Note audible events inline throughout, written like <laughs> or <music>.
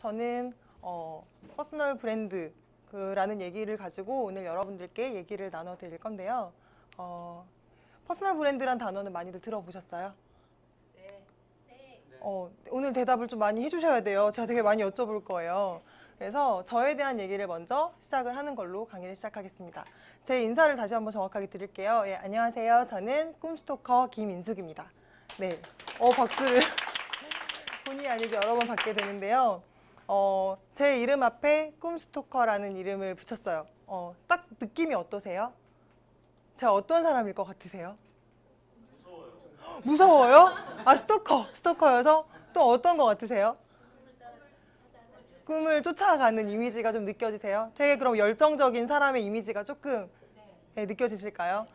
저는 어, 퍼스널 브랜드라는 얘기를 가지고 오늘 여러분들께 얘기를 나눠 드릴 건데요. 어, 퍼스널 브랜드란 단어는 많이들 들어보셨어요? 네. 어, 오늘 대답을 좀 많이 해주셔야 돼요. 제가 되게 많이 여쭤볼 거예요. 그래서 저에 대한 얘기를 먼저 시작을 하는 걸로 강의를 시작하겠습니다. 제 인사를 다시 한번 정확하게 드릴게요. 예, 안녕하세요. 저는 꿈스토커 김인숙입니다. 네, 어 박수를 <laughs> 본의 아니게 여러 번 받게 되는데요. 어, 제 이름 앞에 꿈스토커라는 이름을 붙였어요. 어, 딱 느낌이 어떠세요? 제가 어떤 사람일 것 같으세요? 무서워요. 아 스토커, 스토커여서 또 어떤 것 같으세요? 꿈을 쫓아가는 이미지가 좀 느껴지세요? 되게 그럼 열정적인 사람의 이미지가 조금 네, 느껴지실까요?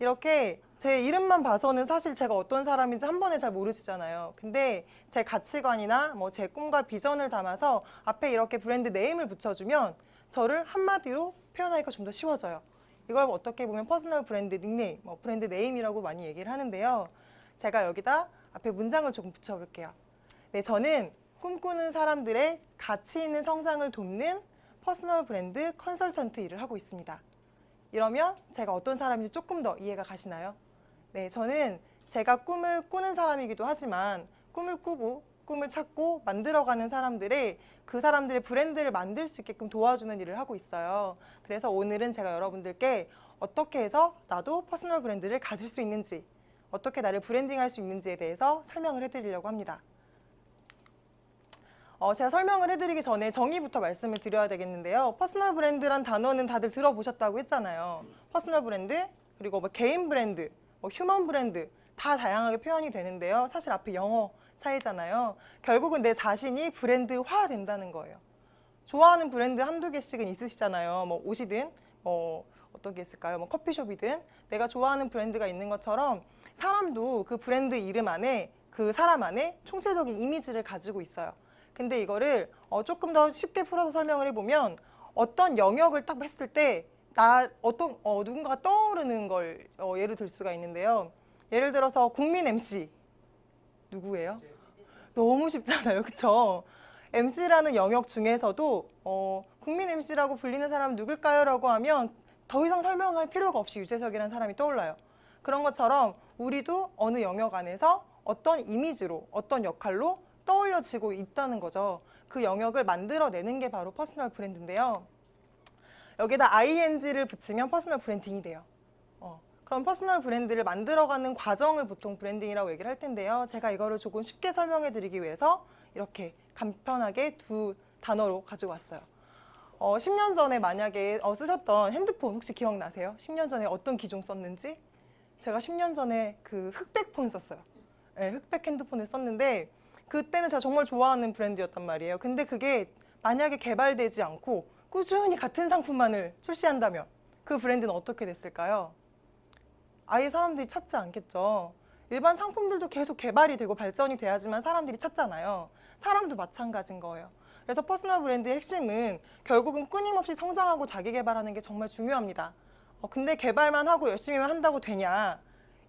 이렇게 제 이름만 봐서는 사실 제가 어떤 사람인지 한 번에 잘 모르시잖아요. 근데 제 가치관이나 뭐 제 꿈과 비전을 담아서 앞에 이렇게 브랜드 네임을 붙여주면 저를 한마디로 표현하기가 좀 더 쉬워져요. 이걸 어떻게 보면 퍼스널 브랜드 닉네임, 뭐 브랜드 네임이라고 많이 얘기를 하는데요. 제가 여기다 앞에 문장을 조금 붙여볼게요. 네, 저는 꿈꾸는 사람들의 가치 있는 성장을 돕는 퍼스널 브랜드 컨설턴트 일을 하고 있습니다. 이러면 제가 어떤 사람인지 조금 더 이해가 가시나요? 네, 저는 제가 꿈을 꾸는 사람이기도 하지만 꿈을 꾸고 꿈을 찾고 만들어가는 사람들의 그 사람들의 브랜드를 만들 수 있게끔 도와주는 일을 하고 있어요. 그래서 오늘은 제가 여러분들께 어떻게 해서 나도 퍼스널 브랜드를 가질 수 있는지, 어떻게 나를 브랜딩할 수 있는지에 대해서 설명을 해드리려고 합니다. 어, 제가 설명을 해드리기 전에 정의부터 말씀을 드려야 되겠는데요. 퍼스널 브랜드란 단어는 다들 들어보셨다고 했잖아요. 퍼스널 브랜드, 그리고 뭐 개인 브랜드, 뭐 휴먼 브랜드 다 다양하게 표현이 되는데요. 사실 앞에 영어 차이잖아요. 결국은 내 자신이 브랜드화 된다는 거예요. 좋아하는 브랜드 한두 개씩은 있으시잖아요. 뭐 옷이든 뭐 어떤 게 있을까요? 뭐 커피숍이든 내가 좋아하는 브랜드가 있는 것처럼 사람도 그 브랜드 이름 안에 그 사람 안에 총체적인 이미지를 가지고 있어요. 근데 이거를 어, 조금 더 쉽게 풀어서 설명을 해보면 어떤 영역을 딱 했을 때 나 어떤 어, 누군가가 떠오르는 걸 어, 예를 들 수가 있는데요. 예를 들어서 국민 MC 누구예요? 너무 쉽잖아요, <laughs> 그렇죠? MC라는 영역 중에서도 어, 국민 MC라고 불리는 사람 누굴까요?라고 하면 더 이상 설명할 필요가 없이 유재석이라는 사람이 떠올라요. 그런 것처럼 우리도 어느 영역 안에서 어떤 이미지로 어떤 역할로 떠올려지고 있다는 거죠. 그 영역을 만들어내는 게 바로 퍼스널 브랜드인데요. 여기다 ing를 붙이면 퍼스널 브랜딩이 돼요. 어, 그럼 퍼스널 브랜드를 만들어가는 과정을 보통 브랜딩이라고 얘기를 할 텐데요. 제가 이거를 조금 쉽게 설명해 드리기 위해서 이렇게 간편하게 두 단어로 가지고 왔어요. 어, 10년 전에 만약에 어, 쓰셨던 핸드폰 혹시 기억나세요? 10년 전에 어떤 기종 썼는지? 제가 10년 전에 그 흑백 폰 썼어요. 네, 흑백 핸드폰을 썼는데 그때는 제가 정말 좋아하는 브랜드였단 말이에요. 근데 그게 만약에 개발되지 않고 꾸준히 같은 상품만을 출시한다면 그 브랜드는 어떻게 됐을까요? 아예 사람들이 찾지 않겠죠. 일반 상품들도 계속 개발이 되고 발전이 돼야지만 사람들이 찾잖아요. 사람도 마찬가지인 거예요. 그래서 퍼스널 브랜드의 핵심은 결국은 끊임없이 성장하고 자기 개발하는 게 정말 중요합니다. 어, 근데 개발만 하고 열심히만 한다고 되냐?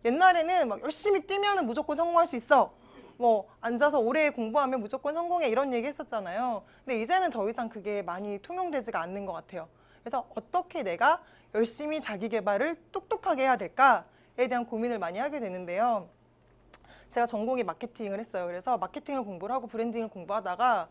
옛날에는 막 열심히 뛰면 무조건 성공할 수 있어. 뭐 앉아서 오래 공부하면 무조건 성공해 이런 얘기 했었잖아요. 근데 이제는 더 이상 그게 많이 통용되지가 않는 것 같아요. 그래서 어떻게 내가 열심히 자기 개발을 똑똑하게 해야 될까에 대한 고민을 많이 하게 되는데요. 제가 전공이 마케팅을 했어요. 그래서 마케팅을 공부를 하고 브랜딩을 공부하다가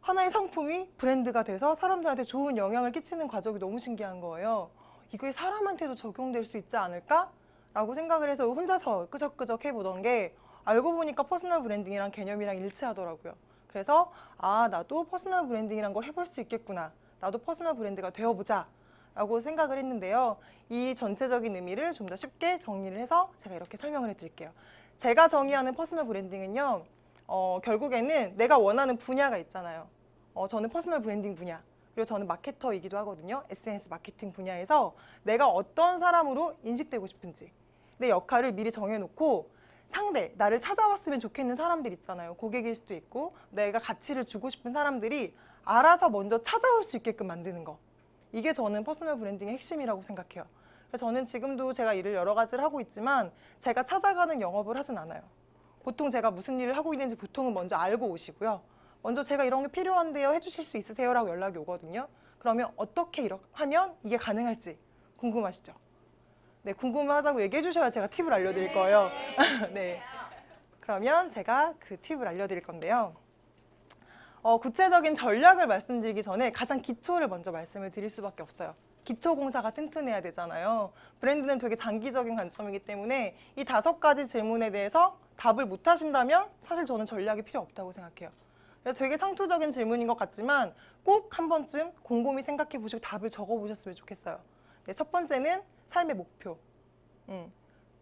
하나의 상품이 브랜드가 돼서 사람들한테 좋은 영향을 끼치는 과정이 너무 신기한 거예요. 이게 사람한테도 적용될 수 있지 않을까? 라고 생각을 해서 혼자서 끄적끄적 해보던 게 알고 보니까 퍼스널 브랜딩이랑 개념이랑 일치하더라고요. 그래서 아 나도 퍼스널 브랜딩이란 걸 해볼 수 있겠구나. 나도 퍼스널 브랜드가 되어보자. 라고 생각을 했는데요. 이 전체적인 의미를 좀 더 쉽게 정리를 해서 제가 이렇게 설명을 해드릴게요. 제가 정의하는 퍼스널 브랜딩은요. 어, 결국에는 내가 원하는 분야가 있잖아요. 어, 저는 퍼스널 브랜딩 분야. 그리고 저는 마케터이기도 하거든요. SNS 마케팅 분야에서 내가 어떤 사람으로 인식되고 싶은지 내 역할을 미리 정해놓고 상대, 나를 찾아왔으면 좋겠는 사람들 있잖아요. 고객일 수도 있고 내가 가치를 주고 싶은 사람들이 알아서 먼저 찾아올 수 있게끔 만드는 거. 이게 저는 퍼스널 브랜딩의 핵심이라고 생각해요. 그래서 저는 지금도 제가 일을 여러 가지를 하고 있지만 제가 찾아가는 영업을 하진 않아요. 보통 제가 무슨 일을 하고 있는지 보통은 먼저 알고 오시고요. 먼저 제가 이런 게 필요한데요. 해주실 수 있으세요?라고 연락이 오거든요. 그러면 어떻게 이렇게 하면 이게 가능할지 궁금하시죠? 네, 궁금하다고 얘기해 주셔야 제가 팁을 알려드릴 거예요. <laughs> 네. 그러면 제가 그 팁을 알려드릴 건데요. 어, 구체적인 전략을 말씀드리기 전에 가장 기초를 먼저 말씀을 드릴 수밖에 없어요. 기초 공사가 튼튼해야 되잖아요. 브랜드는 되게 장기적인 관점이기 때문에 이 다섯 가지 질문에 대해서 답을 못 하신다면 사실 저는 전략이 필요 없다고 생각해요. 그래서 되게 상투적인 질문인 것 같지만 꼭 한 번쯤 곰곰이 생각해 보시고 답을 적어 보셨으면 좋겠어요. 네, 첫 번째는 삶의 목표. 음,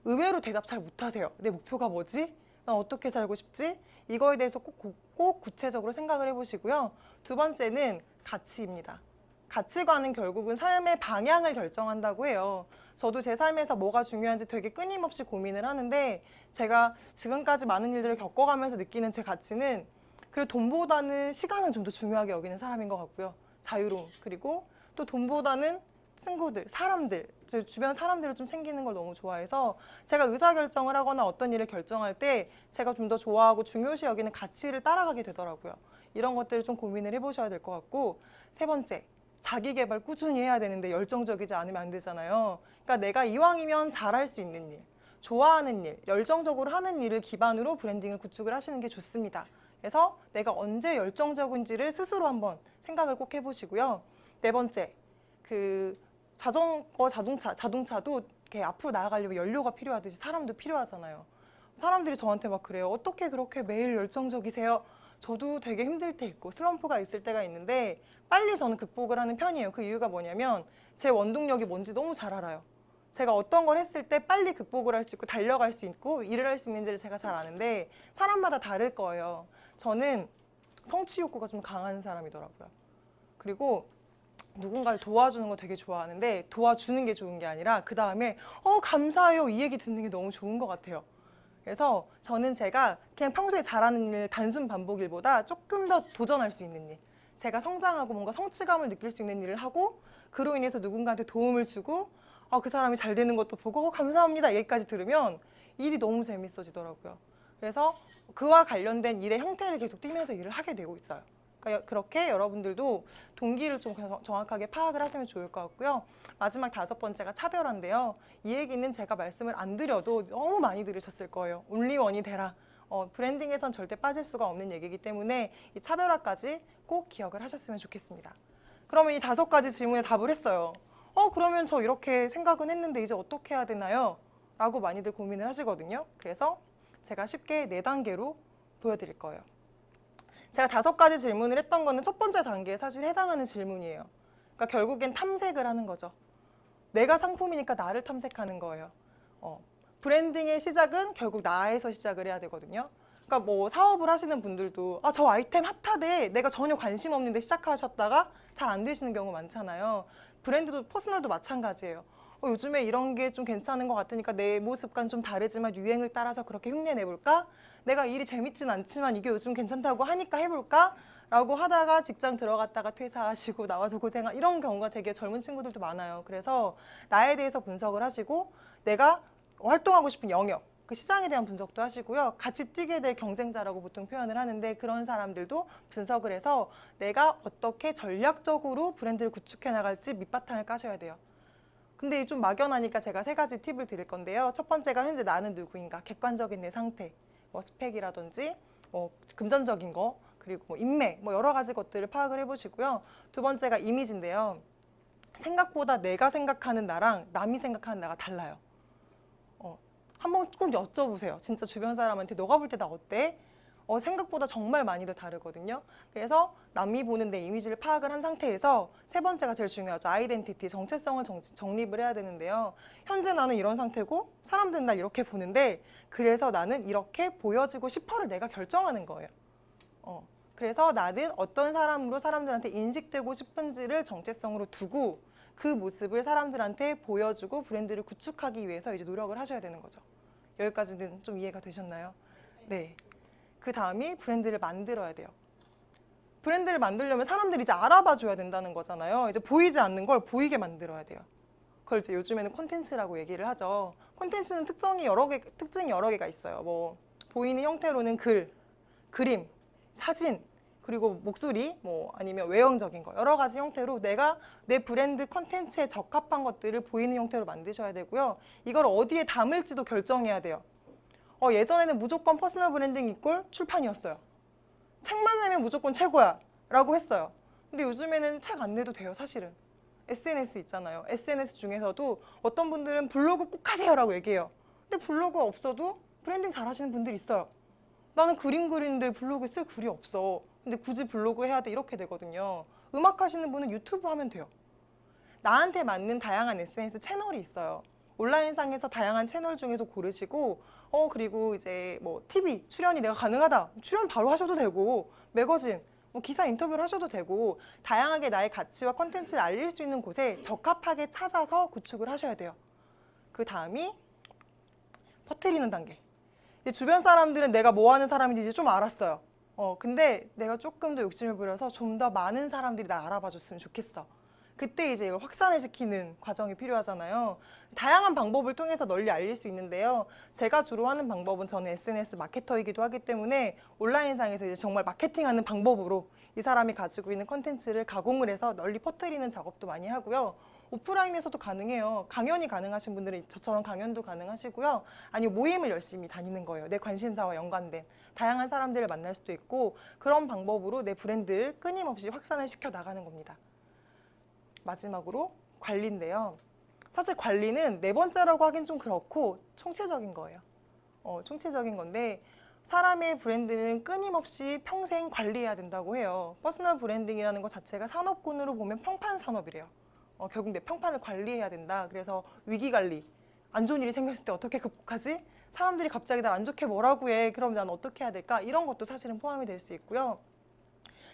의외로 대답 잘 못하세요. 내 목표가 뭐지? 난 어떻게 살고 싶지? 이거에 대해서 꼭, 꼭, 꼭 구체적으로 생각을 해보시고요. 두 번째는 가치입니다. 가치관은 결국은 삶의 방향을 결정한다고 해요. 저도 제 삶에서 뭐가 중요한지 되게 끊임없이 고민을 하는데 제가 지금까지 많은 일들을 겪어가면서 느끼는 제 가치는 그리고 돈보다는 시간을 좀 더 중요하게 여기는 사람인 것 같고요. 자유로움 그리고 또 돈보다는 친구들, 사람들, 제 주변 사람들을 좀 챙기는 걸 너무 좋아해서 제가 의사결정을 하거나 어떤 일을 결정할 때 제가 좀 더 좋아하고 중요시 여기는 가치를 따라가게 되더라고요. 이런 것들을 좀 고민을 해보셔야 될 것 같고 세 번째, 자기 개발 꾸준히 해야 되는데 열정적이지 않으면 안 되잖아요. 그러니까 내가 이왕이면 잘할 수 있는 일, 좋아하는 일, 열정적으로 하는 일을 기반으로 브랜딩을 구축을 하시는 게 좋습니다. 그래서 내가 언제 열정적인지를 스스로 한번 생각을 꼭 해보시고요. 네 번째, 그 자전거, 자동차, 자동차도 이렇게 앞으로 나아가려면 연료가 필요하듯이 사람도 필요하잖아요. 사람들이 저한테 막 그래요. 어떻게 그렇게 매일 열정적이세요? 저도 되게 힘들 때 있고 슬럼프가 있을 때가 있는데 빨리 저는 극복을 하는 편이에요. 그 이유가 뭐냐면 제 원동력이 뭔지 너무 잘 알아요. 제가 어떤 걸 했을 때 빨리 극복을 할 수 있고 달려갈 수 있고 일을 할 수 있는지를 제가 잘 아는데 사람마다 다를 거예요. 저는 성취 욕구가 좀 강한 사람이더라고요. 그리고 누군가를 도와주는 거 되게 좋아하는데 도와주는 게 좋은 게 아니라 그 다음에 어 감사해요 이 얘기 듣는 게 너무 좋은 것 같아요. 그래서 저는 제가 그냥 평소에 잘하는 일 단순 반복일보다 조금 더 도전할 수 있는 일 제가 성장하고 뭔가 성취감을 느낄 수 있는 일을 하고 그로 인해서 누군가한테 도움을 주고 아, 그 사람이 잘 되는 것도 보고 어, 감사합니다 얘기까지 들으면 일이 너무 재밌어지더라고요. 그래서 그와 관련된 일의 형태를 계속 띠면서 일을 하게 되고 있어요. 그러니까 여- 그렇게 여러분들도 동기를 좀 정- 정확하게 파악을 하시면 좋을 것 같고요. 마지막 다섯 번째가 차별화인데요. 이 얘기는 제가 말씀을 안 드려도 너무 많이 들으셨을 거예요. 온리원이 되라. 어, 브랜딩에선 절대 빠질 수가 없는 얘기이기 때문에 이 차별화까지 꼭 기억을 하셨으면 좋겠습니다. 그러면 이 다섯 가지 질문에 답을 했어요. 어, 그러면 저 이렇게 생각은 했는데 이제 어떻게 해야 되나요? 라고 많이들 고민을 하시거든요. 그래서 제가 쉽게 네 단계로 보여드릴 거예요. 제가 다섯 가지 질문을 했던 거는 첫 번째 단계에 사실 해당하는 질문이에요. 그러니까 결국엔 탐색을 하는 거죠. 내가 상품이니까 나를 탐색하는 거예요. 어, 브랜딩의 시작은 결국 나에서 시작을 해야 되거든요. 그러니까 뭐 사업을 하시는 분들도 아, 저 아이템 핫하대. 내가 전혀 관심 없는데 시작하셨다가 잘 안 되시는 경우 많잖아요. 브랜드도 퍼스널도 마찬가지예요. 어, 요즘에 이런 게 좀 괜찮은 것 같으니까 내 모습과는 좀 다르지만 유행을 따라서 그렇게 흉내내볼까? 내가 일이 재밌진 않지만 이게 요즘 괜찮다고 하니까 해볼까? 라고 하다가 직장 들어갔다가 퇴사하시고 나와서 고생하 이런 경우가 되게 젊은 친구들도 많아요. 그래서 나에 대해서 분석을 하시고 내가 활동하고 싶은 영역, 그 시장에 대한 분석도 하시고요. 같이 뛰게 될 경쟁자라고 보통 표현을 하는데 그런 사람들도 분석을 해서 내가 어떻게 전략적으로 브랜드를 구축해 나갈지 밑바탕을 까셔야 돼요. 근데 좀 막연하니까 제가 세 가지 팁을 드릴 건데요. 첫 번째가 현재 나는 누구인가, 객관적인 내 상태, 뭐 스펙이라든지 뭐 금전적인 거, 그리고 뭐 인맥, 뭐 여러 가지 것들을 파악을 해보시고요. 두 번째가 이미지인데요. 생각보다 내가 생각하는 나랑 남이 생각하는 나가 달라요. 어, 한번 꼭 여쭤보세요. 진짜 주변 사람한테 너가 볼 때 나 어때? 어, 생각보다 정말 많이들 다르거든요. 그래서 남이 보는 내 이미지를 파악을 한 상태에서 세 번째가 제일 중요하죠. 아이덴티티, 정체성을 정, 정립을 해야 되는데요. 현재 나는 이런 상태고 사람들은 나 이렇게 보는데 그래서 나는 이렇게 보여지고 싶어를 내가 결정하는 거예요. 어, 그래서 나는 어떤 사람으로 사람들한테 인식되고 싶은지를 정체성으로 두고 그 모습을 사람들한테 보여주고 브랜드를 구축하기 위해서 이제 노력을 하셔야 되는 거죠. 여기까지는 좀 이해가 되셨나요? 네. 그 다음이 브랜드를 만들어야 돼요. 브랜드를 만들려면 사람들이 이제 알아봐 줘야 된다는 거잖아요. 이제 보이지 않는 걸 보이게 만들어야 돼요. 그걸 이제 요즘에는 콘텐츠라고 얘기를 하죠. 콘텐츠는 특성이 여러 개, 특징이 여러 개가 있어요. 뭐 보이는 형태로는 글, 그림, 사진, 그리고 목소리, 뭐 아니면 외형적인 거 여러 가지 형태로 내가 내 브랜드 컨텐츠에 적합한 것들을 보이는 형태로 만드셔야 되고요. 이걸 어디에 담을지도 결정해야 돼요. 어, 예전에는 무조건 퍼스널 브랜딩 이꼴 출판이었어요. 책만 내면 무조건 최고야 라고 했어요. 근데 요즘에는 책 안 내도 돼요, 사실은. SNS 있잖아요. SNS 중에서도 어떤 분들은 블로그 꼭 하세요 라고 얘기해요. 근데 블로그 없어도 브랜딩 잘 하시는 분들 있어요. 나는 그림 그리는데 블로그 쓸 글이 없어. 근데 굳이 블로그 해야 돼 이렇게 되거든요. 음악 하시는 분은 유튜브 하면 돼요. 나한테 맞는 다양한 SNS 채널이 있어요. 온라인상에서 다양한 채널 중에서 고르시고 어 그리고 이제 뭐 TV 출연이 내가 가능하다 출연 바로 하셔도 되고 매거진 뭐 기사 인터뷰를 하셔도 되고 다양하게 나의 가치와 컨텐츠를 알릴 수 있는 곳에 적합하게 찾아서 구축을 하셔야 돼요. 그 다음이 퍼뜨리는 단계. 주변 사람들은 내가 뭐 하는 사람인지 이제 좀 알았어요. 어, 근데 내가 조금 더 욕심을 부려서 좀 더 많은 사람들이 날 알아봐 줬으면 좋겠어. 그때 이제 이걸 확산을 시키는 과정이 필요하잖아요. 다양한 방법을 통해서 널리 알릴 수 있는데요. 제가 주로 하는 방법은 저는 SNS 마케터이기도 하기 때문에 온라인상에서 이제 정말 마케팅하는 방법으로 이 사람이 가지고 있는 컨텐츠를 가공을 해서 널리 퍼뜨리는 작업도 많이 하고요. 오프라인에서도 가능해요. 강연이 가능하신 분들은 저처럼 강연도 가능하시고요. 아니 모임을 열심히 다니는 거예요. 내 관심사와 연관된 다양한 사람들을 만날 수도 있고 그런 방법으로 내 브랜드를 끊임없이 확산을 시켜 나가는 겁니다. 마지막으로 관리인데요. 사실 관리는 네 번째라고 하긴 좀 그렇고 총체적인 거예요. 어, 총체적인 건데 사람의 브랜드는 끊임없이 평생 관리해야 된다고 해요. 퍼스널 브랜딩이라는 것 자체가 산업군으로 보면 평판 산업이래요. 어, 결국 내 평판을 관리해야 된다. 그래서 위기 관리, 안 좋은 일이 생겼을 때 어떻게 극복하지? 사람들이 갑자기 날 안 좋게 뭐라고 해. 그럼 난 어떻게 해야 될까? 이런 것도 사실은 포함이 될 수 있고요.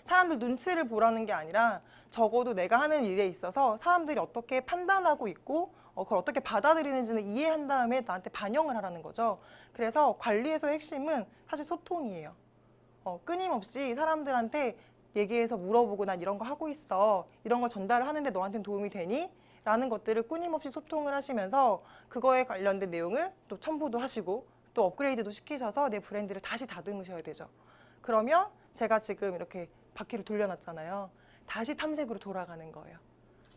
사람들 눈치를 보라는 게 아니라 적어도 내가 하는 일에 있어서 사람들이 어떻게 판단하고 있고 어, 그걸 어떻게 받아들이는지는 이해한 다음에 나한테 반영을 하라는 거죠. 그래서 관리에서의 핵심은 사실 소통이에요. 어, 끊임없이 사람들한테 얘기해서 물어보고 난 이런 거 하고 있어. 이런 걸 전달을 하는데 너한테는 도움이 되니? 라는 것들을 끊임없이 소통을 하시면서 그거에 관련된 내용을 또 첨부도 하시고 또 업그레이드도 시키셔서 내 브랜드를 다시 다듬으셔야 되죠. 그러면 제가 지금 이렇게 바퀴를 돌려놨잖아요. 다시 탐색으로 돌아가는 거예요.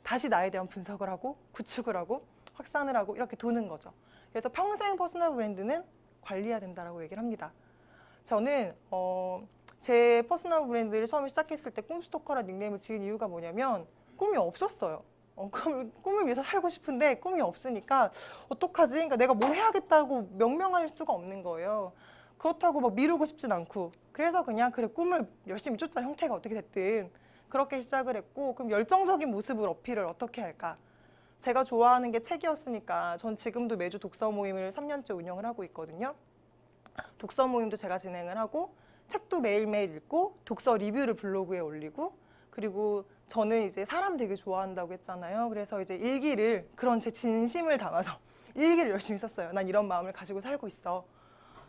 다시 나에 대한 분석을 하고 구축을 하고 확산을 하고 이렇게 도는 거죠. 그래서 평생 퍼스널 브랜드는 관리해야 된다라고 얘기를 합니다. 저는 어, 제 퍼스널 브랜드를 처음에 시작했을 때 꿈스토커라 닉네임을 지은 이유가 뭐냐면 꿈이 없었어요. 어, 꿈을, 꿈을 위해서 살고 싶은데 꿈이 없으니까 어떡하지? 그러니까 내가 뭘 해야겠다고 명명할 수가 없는 거예요. 그렇다고 막 미루고 싶진 않고 그래서 그냥 그래 꿈을 열심히 쫓자 형태가 어떻게 됐든 그렇게 시작을 했고 그럼 열정적인 모습을 어필을 어떻게 할까? 제가 좋아하는 게 책이었으니까 전 지금도 매주 독서 모임을 3년째 운영을 하고 있거든요. 독서 모임도 제가 진행을 하고 책도 매일매일 읽고 독서 리뷰를 블로그에 올리고 그리고 저는 이제 사람 되게 좋아한다고 했잖아요. 그래서 이제 일기를 그런 제 진심을 담아서 <laughs> 일기를 열심히 썼어요. 난 이런 마음을 가지고 살고 있어.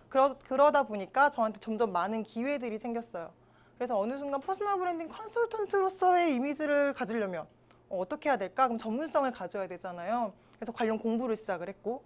그러, 그러다 보니까 저한테 점점 많은 기회들이 생겼어요. 그래서 어느 순간 퍼스널 브랜딩 컨설턴트로서의 이미지를 가지려면 어, 떻게 해야 될까? 그럼 전문성을 가져야 되잖아요. 그래서 관련 공부를 시작을 했고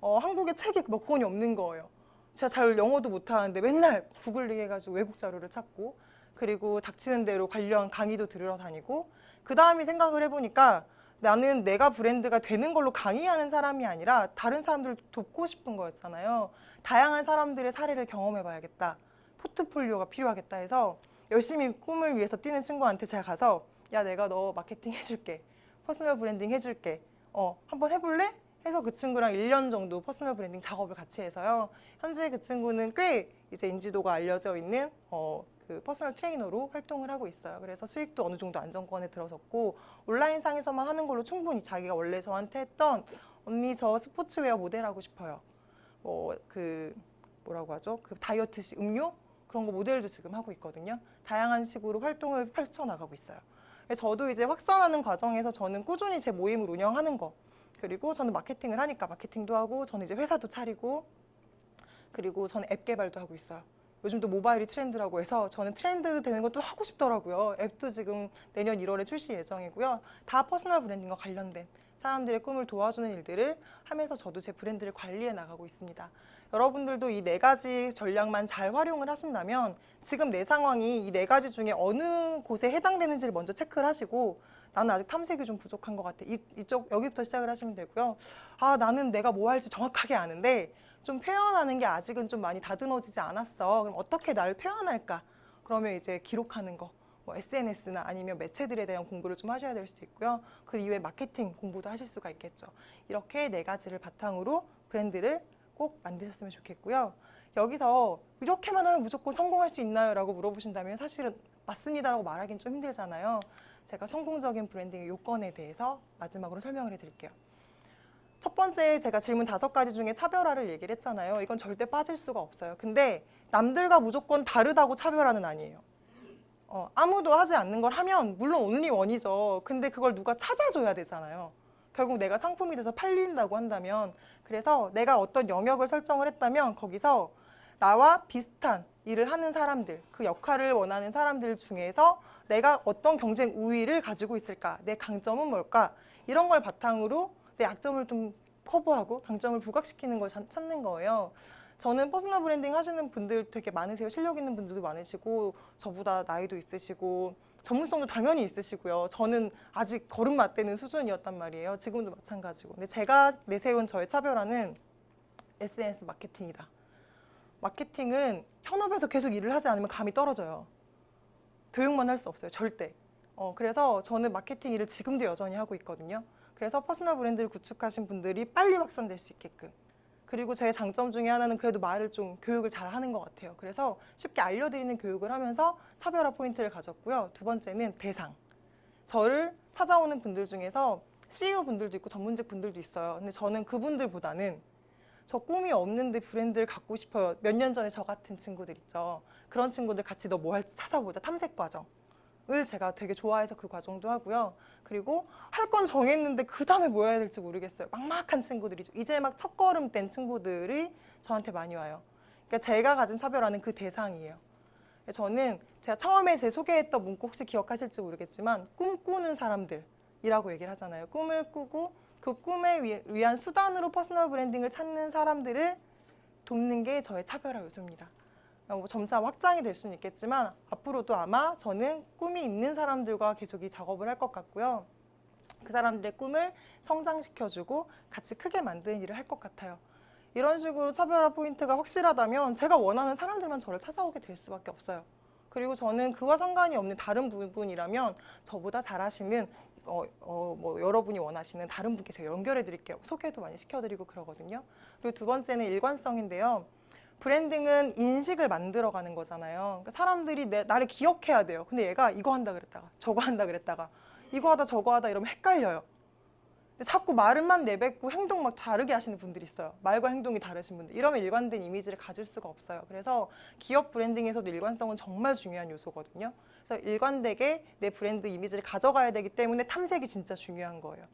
어, 한국에 책이 몇 권이 없는 거예요. 제가 잘 영어도 못하는데 맨날 구글링 해가지고 외국 자료를 찾고 그리고 닥치는 대로 관련 강의도 들으러 다니고 그 다음에 생각을 해보니까 나는 내가 브랜드가 되는 걸로 강의하는 사람이 아니라 다른 사람들을 돕고 싶은 거였잖아요. 다양한 사람들의 사례를 경험해봐야겠다. 포트폴리오가 필요하겠다 해서 열심히 꿈을 위해서 뛰는 친구한테 제가 가서 야 내가 너 마케팅 해줄게. 퍼스널 브랜딩 해줄게. 어 한번 해볼래? 해서 그 친구랑 1년 정도 퍼스널 브랜딩 작업을 같이 해서요. 현재 그 친구는 꽤 이제 인지도가 알려져 있는 어, 그 퍼스널 트레이너로 활동을 하고 있어요. 그래서 수익도 어느 정도 안정권에 들어섰고 온라인 상에서만 하는 걸로 충분히 자기가 원래 저한테 했던 언니 저 스포츠웨어 모델 하고 싶어요. 뭐 그 뭐라고 하죠? 그 다이어트식 음료 그런 거 모델도 지금 하고 있거든요. 다양한 식으로 활동을 펼쳐 나가고 있어요. 저도 이제 확산하는 과정에서 저는 꾸준히 제 모임을 운영하는 거 그리고 저는 마케팅을 하니까 마케팅도 하고 저는 이제 회사도 차리고 그리고 저는 앱 개발도 하고 있어요. 요즘 또 모바일이 트렌드라고 해서 저는 트렌드 되는 것도 하고 싶더라고요. 앱도 지금 내년 1월에 출시 예정이고요. 다 퍼스널 브랜딩과 관련된 사람들의 꿈을 도와주는 일들을 하면서 저도 제 브랜드를 관리해 나가고 있습니다. 여러분들도 이 네 가지 전략만 잘 활용을 하신다면 지금 내 상황이 이 네 가지 중에 어느 곳에 해당되는지를 먼저 체크를 하시고 나는 아직 탐색이 좀 부족한 것 같아. 이, 이쪽 여기부터 시작을 하시면 되고요. 아 나는 내가 뭐 할지 정확하게 아는데 좀 표현하는 게 아직은 좀 많이 다듬어지지 않았어. 그럼 어떻게 나를 표현할까? 그러면 이제 기록하는 거. 뭐 SNS나 아니면 매체들에 대한 공부를 좀 하셔야 될 수도 있고요. 그 이외에 마케팅 공부도 하실 수가 있겠죠. 이렇게 네 가지를 바탕으로 브랜드를 꼭 만드셨으면 좋겠고요. 여기서 이렇게만 하면 무조건 성공할 수 있나요? 라고 물어보신다면 사실은 맞습니다라고 말하기는 좀 힘들잖아요. 제가 성공적인 브랜딩의 요건에 대해서 마지막으로 설명을 해드릴게요. 첫 번째 제가 질문 다섯 가지 중에 차별화를 얘기를 했잖아요. 이건 절대 빠질 수가 없어요. 근데 남들과 무조건 다르다고 차별화는 아니에요. 어, 아무도 하지 않는 걸 하면 물론 온리 원이죠. 근데 그걸 누가 찾아줘야 되잖아요. 결국 내가 상품이 돼서 팔린다고 한다면 그래서 내가 어떤 영역을 설정을 했다면 거기서 나와 비슷한 일을 하는 사람들, 그 역할을 원하는 사람들 중에서 내가 어떤 경쟁 우위를 가지고 있을까, 내 강점은 뭘까, 이런 걸 바탕으로 내 약점을 좀 커버하고 강점을 부각시키는 걸 찾- 찾는 거예요. 저는 퍼스널 브랜딩 하시는 분들 되게 많으세요. 실력 있는 분들도 많으시고 저보다 나이도 있으시고 전문성도 당연히 있으시고요. 저는 아직 걸음 맞대는 수준이었단 말이에요. 지금도 마찬가지고. 근데 제가 내세운 저의 차별화는 SNS 마케팅이다. 마케팅은 현업에서 계속 일을 하지 않으면 감이 떨어져요. 교육만 할 수 없어요. 절대. 어, 그래서 저는 마케팅 일을 지금도 여전히 하고 있거든요. 그래서 퍼스널 브랜드를 구축하신 분들이 빨리 확산될 수 있게끔. 그리고 제 장점 중에 하나는 그래도 말을 좀 교육을 잘 하는 것 같아요. 그래서 쉽게 알려드리는 교육을 하면서 차별화 포인트를 가졌고요. 두 번째는 대상. 저를 찾아오는 분들 중에서 CEO 분들도 있고 전문직 분들도 있어요. 근데 저는 그분들보다는 저 꿈이 없는데 브랜드를 갖고 싶어요. 몇 년 전에 저 같은 친구들 있죠. 그런 친구들 같이 너 뭐 할지 찾아보자. 탐색 과정 을 제가 되게 좋아해서 그 과정도 하고요. 그리고 할 건 정했는데 그 다음에 뭐 해야 될지 모르겠어요. 막막한 친구들이죠. 이제 막 첫걸음 뗀 친구들이 저한테 많이 와요. 그러니까 제가 가진 차별화는 그 대상이에요. 저는 제가 처음에 제 소개했던 문구 혹시 기억하실지 모르겠지만 꿈꾸는 사람들이라고 얘기를 하잖아요. 꿈을 꾸고 그 꿈에 위- 위한 수단으로 퍼스널 브랜딩을 찾는 사람들을 돕는 게 저의 차별화 요소입니다. 어, 뭐 점차 확장이 될 수는 있겠지만 앞으로도 아마 저는 꿈이 있는 사람들과 계속 이 작업을 할 것 같고요. 그 사람들의 꿈을 성장시켜주고 같이 크게 만드는 일을 할 것 같아요. 이런 식으로 차별화 포인트가 확실하다면 제가 원하는 사람들만 저를 찾아오게 될 수밖에 없어요. 그리고 저는 그와 상관이 없는 다른 부분이라면 저보다 잘하시는 어, 어, 뭐 여러분이 원하시는 다른 분께 제가 연결해 드릴게요. 소개도 많이 시켜드리고 그러거든요. 그리고 두 번째는 일관성인데요. 브랜딩은 인식을 만들어가는 거잖아요. 그러니까 사람들이 내, 나를 기억해야 돼요. 근데 얘가 이거 한다 그랬다가 저거 한다 그랬다가 이거 하다 저거 하다 이러면 헷갈려요. 자꾸 말만 내뱉고 행동 막 다르게 하시는 분들이 있어요. 말과 행동이 다르신 분들. 이러면 일관된 이미지를 가질 수가 없어요. 그래서 기업 브랜딩에서도 일관성은 정말 중요한 요소거든요. 그래서 일관되게 내 브랜드 이미지를 가져가야 되기 때문에 탐색이 진짜 중요한 거예요.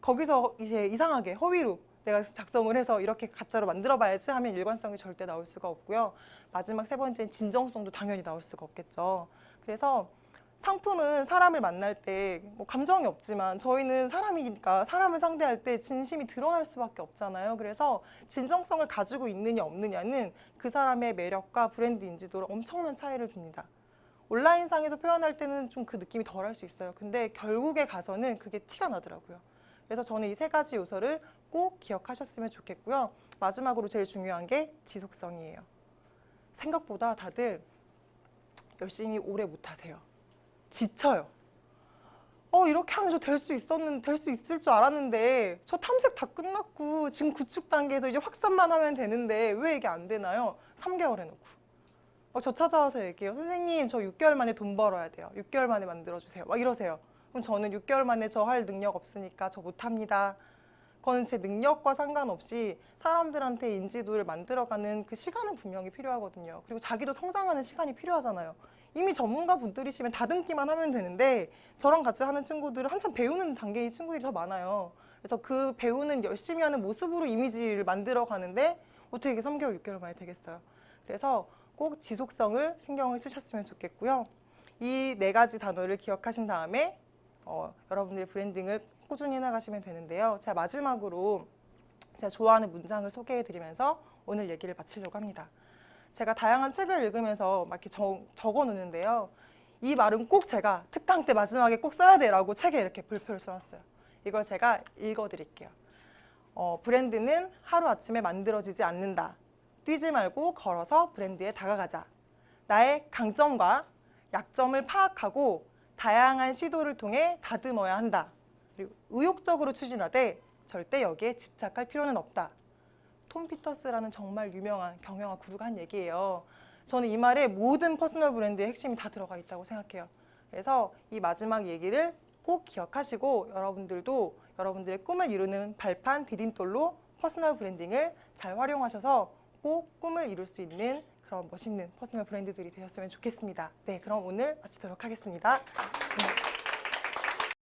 거기서 이제 이상하게 허위로 내가 작성을 해서 이렇게 가짜로 만들어봐야지 하면 일관성이 절대 나올 수가 없고요. 마지막 세 번째는 진정성도 당연히 나올 수가 없겠죠. 그래서 상품은 사람을 만날 때 뭐 감정이 없지만 저희는 사람이니까 사람을 상대할 때 진심이 드러날 수밖에 없잖아요. 그래서 진정성을 가지고 있느냐 없느냐는 그 사람의 매력과 브랜드 인지도로 엄청난 차이를 줍니다. 온라인상에서 표현할 때는 좀 그 느낌이 덜 할 수 있어요. 근데 결국에 가서는 그게 티가 나더라고요. 그래서 저는 이 세 가지 요소를 꼭 기억하셨으면 좋겠고요. 마지막으로 제일 중요한 게 지속성이에요. 생각보다 다들 열심히 오래 못하세요. 지쳐요. 어 이렇게 하면 저 될 수 있었는 될 수 있을 줄 알았는데 저 탐색 다 끝났고 지금 구축 단계에서 이제 확산만 하면 되는데 왜 이게 안 되나요? 3개월 해놓고 어, 저 찾아와서 얘기해요. 선생님 저 6개월 만에 돈 벌어야 돼요. 6개월 만에 만들어 주세요. 막 이러세요. 그럼 저는 6개월 만에 저 할 능력 없으니까 저 못합니다. 그거는 제 능력과 상관없이 사람들한테 인지도를 만들어가는 그 시간은 분명히 필요하거든요. 그리고 자기도 성장하는 시간이 필요하잖아요. 이미 전문가 분들이시면 다듬기만 하면 되는데 저랑 같이 하는 친구들은 한참 배우는 단계의 친구들이 더 많아요. 그래서 그 배우는 열심히 하는 모습으로 이미지를 만들어 가는데 어떻게 이게 3개월, 6개월 만에 되겠어요. 그래서 꼭 지속성을 신경을 쓰셨으면 좋겠고요. 이 네 가지 단어를 기억하신 다음에 어, 여러분들의 브랜딩을 꾸준히 해나가시면 되는데요. 제가 마지막으로 제가 좋아하는 문장을 소개해 드리면서 오늘 얘기를 마치려고 합니다. 제가 다양한 책을 읽으면서 막 이렇게 적, 적어 놓는데요. 이 말은 꼭 제가 특강 때 마지막에 꼭 써야 돼라고 책에 이렇게 불표를 써놨어요. 이걸 제가 읽어드릴게요. 어, 브랜드는 하루아침에 만들어지지 않는다. 뛰지 말고 걸어서 브랜드에 다가가자. 나의 강점과 약점을 파악하고 다양한 시도를 통해 다듬어야 한다. 그리고 의욕적으로 추진하되 절대 여기에 집착할 필요는 없다. 톰 피터스라는 정말 유명한 경영학 구루가 한 얘기예요. 저는 이 말에 모든 퍼스널 브랜드의 핵심이 다 들어가 있다고 생각해요. 그래서 이 마지막 얘기를 꼭 기억하시고 여러분들도 여러분들의 꿈을 이루는 발판 디딤돌로 퍼스널 브랜딩을 잘 활용하셔서 꼭 꿈을 이룰 수 있는 그런 멋있는 퍼스널 브랜드들이 되셨으면 좋겠습니다. 네, 그럼 오늘 마치도록 하겠습니다. 네.